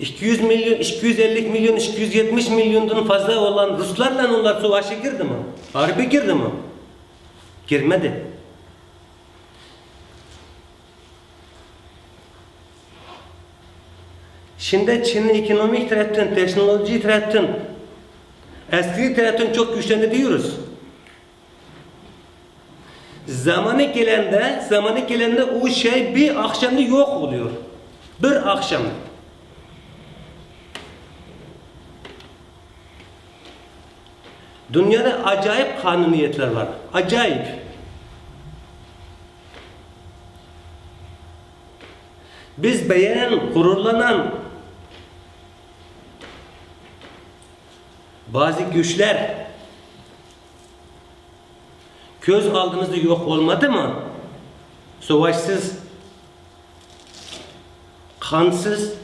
200 milyon, 250 milyon, 270 milyondan fazla olan Ruslarla onlar savaşa girdi mi? Harbi girdi mi? Girmedi. Şimdi Çin'in ekonomik taraftan, teknoloji taraftan, askeri taraftan çok güçlendi diyoruz. Zamanı gelende, zamanı gelende o şey bir akşamda yok oluyor. Bir akşam. Dünyada acayip kanuniyetler var. Acayip. Biz beğenen, gururlanan bazı güçler göz aldığımızda yok olmadı mı? Savaşsız, kansız,